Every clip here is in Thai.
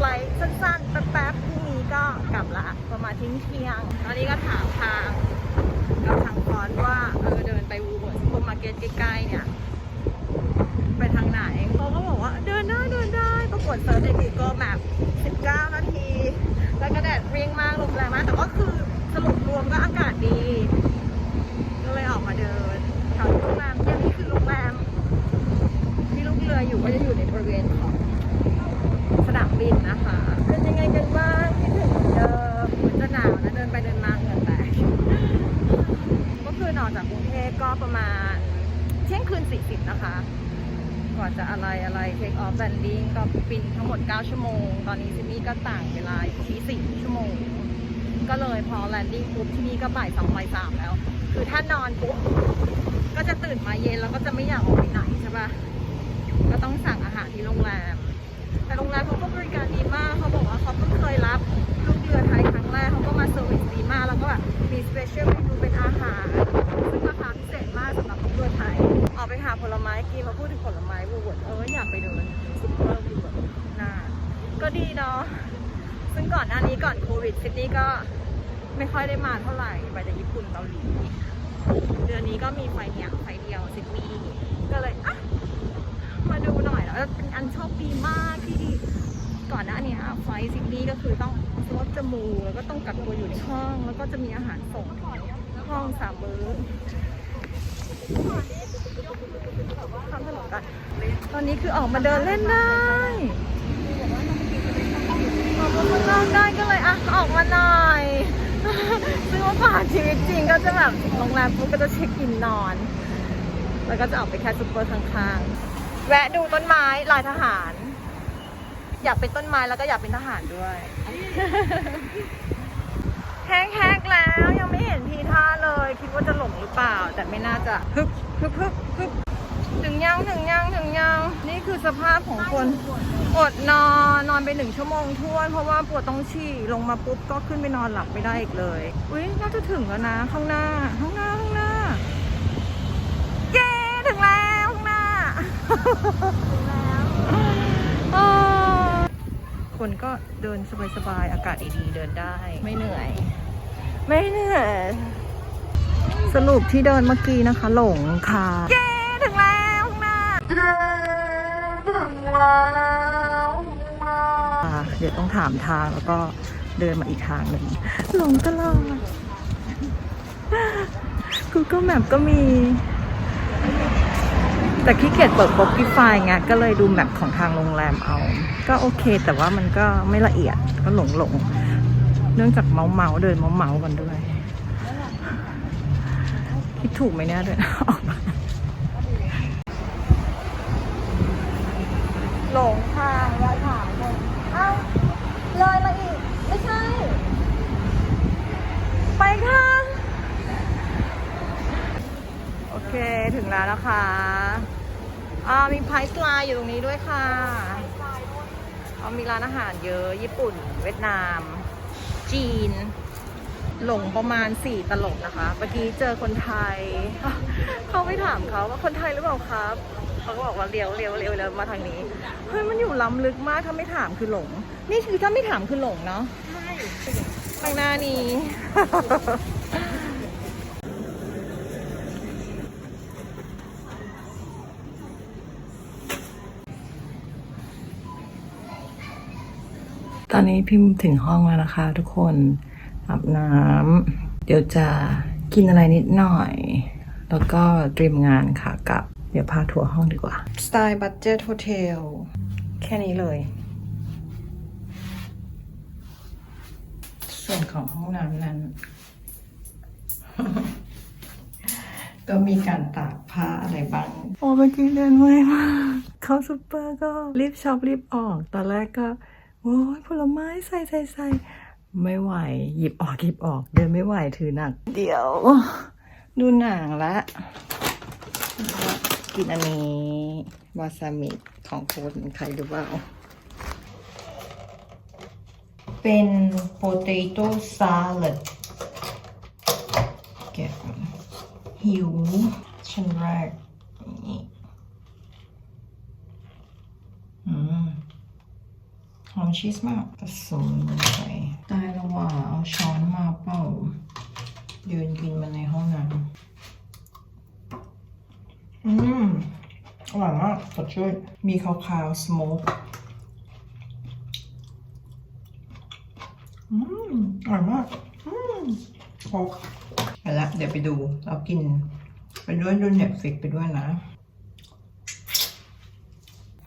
สั้นๆ แป๊บๆพรุ่งนี้ก็กลับละประมาณทิ้งเที่ยง ตอนนี้ก็ถามทางกับทางฟอนว่าเออเดินไปวูเวิร์ดซูเปอร์มาร์เก็ตใกล้ๆเนี่ย ไปทางไหนเขาก็บอกว่าเดินได้เดินได้ปรากฏเซิร์ชใน Google Map 19 นาที แล้วก็แดดเปรี้ยงมากลมแรงมากแต่ว่าคือสรุปรวมก็อากาศดี ก็เลยออกมาเดินแถวโรงแรมเนี่ยนี่คือโรงแรมที่ลูกเรืออยู่ก็จะอยู่ในบริเวณของามบินนะคะเป็นยังไงกันบ้างคิดถึงเดิมเหมือนจะหนาวนะเดินไปเดินมาเหงื่อแตกก็คือนออกจากกรุงเทพก็ประมาณเที่ยงคืน 40 นะคะกว่าจะอะไรอะไรเทคออฟแลนดิ้งก็บินทั้งหมด 9 ชั่วโมง ตอนนี้ที่นี่ก็ต่างเวลาอยู่ที่4ชั่วโมง ก็เลยพอแลนดิ้งปุ๊บที่นี่ก็บ่ายสองบ่ายสามแล้ว คือถ้านอนปุ๊บก็จะตื่นมาเย็นแล้วก็จะไม่อยากออกไปไหนใช่ปะก็ต้องสั่งอาหารที่โรงแรม แต่โรงแรมเขาก็บริการดีมากเขาบอกว่าเขาเพิ่งเคยรับลูกเรือไทยครั้งแรกเขาก็มาเซอร์วิสดีมาก แล้วก็แบบมีสเปเชียลเมนูเป็นอาหาร ซึ่งราคาพิเศษมากสำหรับลูกเรือไทยออกไปหาผลไม้กินมาพูดถึงผลไม้วูเวิร์ดเอออยากไปเดินซุปเปอร์วูเวิร์ดน่าก็ดีเนาะซึ่งก่อนหน้านี้ก่อนโควิดซิดนีย์ก็ไม่ค่อยได้มาเท่าไหร่ไปแต่ญี่ปุ่นเกาหลีเดือนนี้ก็มีไฟเนี่ยไฟเดียวซิดนีย์ก็เลยอะ เป็นอันโชคดีมากที่ก่อนหน้านี้ไฟซิดนีย์ก็คือต้องสวอปจมูกแล้วก็ต้องกักตัวอยู่ในห้อง แล้วก็จะมีอาหารส่งห้องสามมื้อทำถนนกันตอนนี้คือออกมาเดินเล่นได้ออกมาข้างนอกได้ก็เลยอะออกมาหน่อยซึ่งว่าผ่านชีวิตจริงก็จะแบบโรงแรมปุ๊บก็จะเช็คอินนอน แล้วก็จะออกไปแค่ซุปเปอร์ข้างๆ แวะดูต้นไม้ลายทหาร อยากเป็นต้นไม้แล้วก็อยากเป็นทหารด้วย แห้งๆแล้วยังไม่เห็นทีท่าเลย คิดว่าจะหลงหรือเปล่า แต่ไม่น่าจะฮึบฮึบฮึบฮึบถึงยังถึงยังถึงยังนี่คือสภาพของคนอดนอนนอนไปหนึ่งชั่วโมงท้วนเพราะว่าปวดต้องฉี่ลงมาปุ๊บก็ขึ้นไปนอนหลับไม่ได้อีกเลย อุ้ยน่าจะถึงแล้วนะ ข้างหน้าข้างหน้าข้างหน้า เย้ถึงแล้วข้างหน้า ถึงแล้ว คนก็เดินสบายๆ อากาศดีๆ เดินได้ ไม่เหนื่อย ไม่เหนื่อย สรุปที่เดินเมื่อกี้นะคะ หลงค่ะ เย้ ถึงแล้วข้างหน้าเย้ถึงแล้วอ่าเดี๋ยวต้องถามทางแล้วก็เดินมาอีกทางหนึ่งหลงตลอด Google Map ก็มี แต่ขี้เกียจเปิด Spotify ไงก็เลยดูแมปของทางโรงแรมเอา ก็โอเค แต่ว่ามันก็ไม่ละเอียดก็หลงหลงๆเนื่องจากเมาเมาเดินเมาเมากันด้วย คิดถูกไหมเนี่ยเดินออกหลงทางแล้วถามเลยเอ้าเลยมาอีก ไม่ใช่ ไปค่ะ โอเค ถึงแล้วนะคะ อ่ามีไพส์ไลน์อยู่ตรงนี้ด้วยค่ะเอามีร้านอาหารเยอะ ญี่ปุ่น เวียดนาม จีน หลงประมาณ 4 ตลบนะคะเมื่อกี้เจอคนไทย เขาไปถามเขาว่าคนไทยหรือเปล่าครับ เขาก็บอกว่าเลี้ยวเลี้ยวเลี้ยวเลี้ยวมาทางนี้ เฮ้ย มันอยู่ล้ำลึกมาก ถ้าไม่ถามคือหลง นี่คือถ้าไม่ถามคือหลงเนาะ ใช่ ข้างหน้านี้ ตอนนี้พิมพ์ถึงห้องแล้วนะคะ ทุกคนอาบน้ำเดี๋ยวจะกินอะไรนิดหน่อย แล้วก็เตรียมงานค่ะกับ เดี๋ยวพาทัวร์ห้องดีกว่า สไตล์บั d เจ็ตโฮเทลแค่นี้เลย ส่วนของห้องน้ำนั้น ก็มีการตากผ้าอะไรบ้าง โอ้เมื่อกี้เดินเมื่อยมากเข้าซูเปอร์ก็รีบช็อปรีบออก ตอนแรกก็ โอ้ยผลไม้ใส่ใส่ใส่ไม่ไหว หยิบออกหยิบออก เดินไม่ไหวถือหนัก เดี๋ยว ดูหนังละกินอันนี้วาซามิของคนใครหรือเปล่าเป็น potato salad แกะก่อนหิวชิ้นแรกนี่อืม หอมชีสมากผสมลงไปได้ว่าเอาช้อนมาเปล่ายืนกินมาในห้องน้ำอืมอร่อยมากสดชื่นมีคาวๆสโมกอืมอร่อยมาก อืมโอ้ไปละเดี๋ยวไปดู เรากิน ไปด้วยดูเน็ตฟิกไปด้วยนะ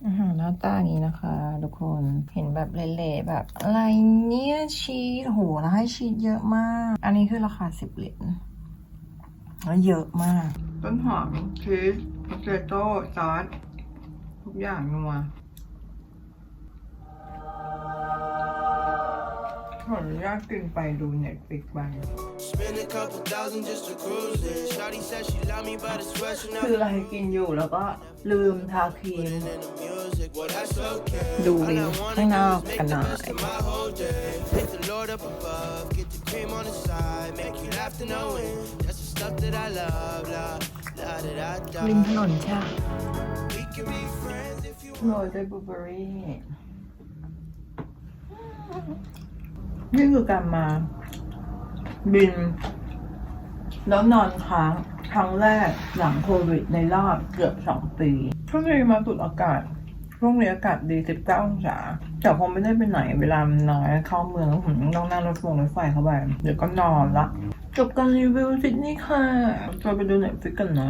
อาตานี้นะคะ ทุกคนเห็นแบบเละๆแบบอะไรเนี่ยชีสโหแล้วให้ชีสเยอะมาก อันนี้คือราคาสิบเหรียญแล้วเยอะมาก ต้นหอมชีสโพเตโต้ซอสทุกอย่างนัว ขออนุญาตกินไปดูเน็ตฟิกบ้าง Spend a couple thousand just to cruise it. Shawty said she love me, but I swear she คือ not อะไรกินอยู่แล้วก็ลืมทาครีม in the music. Well, that's okay. ดูวิวข้างนอกกันหน่อย My whole day. Thank the Lord up above. Get the cream on the side. Make you laugh to no end. That's the stuff that I love. La, la, da, da, da. ริมถนนใช่ We can be friends if you โรยด้วยบลูเบอร์รี่ นี่คือการมา บิน แล้วนอนค้างครั้งแรกหลังโควิดในรอบเกือบสองปีช่วงนี้มาสุดอากาศช่วงนี้อากาศดี19องศาแต่คงไม่ได้ไปไหนเวลาน้อยเข้าเมืองผมต้องนั่งรถฟงรถไฟเข้าไปเดี๋ยวก็นอนละ จบการรีวิวซิดนี่ค่ะจะไปดูเน็ตฟิกกันนะ